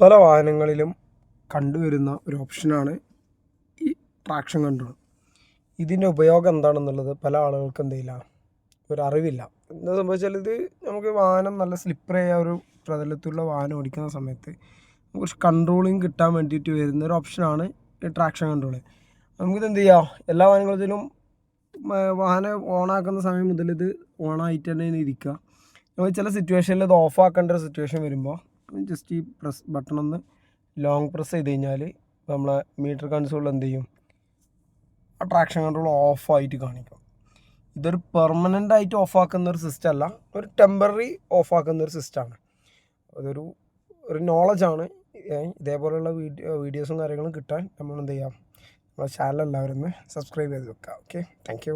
പല വാഹനങ്ങളിലും കണ്ടുവരുന്ന ഒരു ഓപ്ഷനാണ് ഈ ട്രാക്ഷൻ കൺട്രോൾ. ഇതിന്റെ ഉപയോഗം എന്താണെന്നുള്ളത് പല ആളുകൾക്കും എന്തില്ല ഒരു അറിവില്ല. എന്താ സംഭവിച്ചാൽ ഇത് നമുക്ക് വാഹനം നല്ല സ്ലിപ്പറായ ഒരു പ്രതലത്തിലുള്ള വാഹനം ഓടിക്കുന്ന സമയത്ത് കുറച്ച് കൺട്രോളിങ് കിട്ടാൻ വേണ്ടിയിട്ട് വരുന്ന ഒരു ഓപ്ഷനാണ് ഈ ട്രാക്ഷൻ കൺട്രോൾ. നമുക്കിത് എന്ത് ചെയ്യാം? എല്ലാ വാഹനങ്ങളിലും വാഹനം ഓണാക്കുന്ന സമയം മുതൽ ഇത് ഓണായിട്ട് തന്നെ ഇരിക്കുക. നമ്മൾ ചില സിറ്റുവേഷനിൽ ഇത് ഓഫ് ആക്കേണ്ട ഒരു സിറ്റുവേഷൻ വരുമ്പോൾ ജസ്റ്റ് ഈ പ്രസ് ബട്ടൺ ഒന്ന് ലോങ് പ്രസ് ചെയ്ത് കഴിഞ്ഞാൽ നമ്മളെ മീറ്റർ കൺസോളിൽ എന്ത് ചെയ്യും? ആ ട്രാക്ഷൻ കൺട്രോൾ ഓഫായിട്ട് കാണിക്കും. ഇതൊരു പെർമനന്റ് ആയിട്ട് ഓഫാക്കുന്ന ഒരു സിസ്റ്റം അല്ല ഒരു ടെമ്പററി ഓഫാക്കുന്ന ഒരു സിസ്റ്റമാണ് അതൊരു ഒരു നോളജാണ് ഇതേപോലെയുള്ള വീഡിയോ വീഡിയോസും കാര്യങ്ങളും കിട്ടാൻ നമ്മൾ എന്ത് ചെയ്യാം? നമ്മുടെ ചാനൽ എല്ലാവരും സബ്സ്ക്രൈബ് ചെയ്ത് വെക്കുക. Okay thank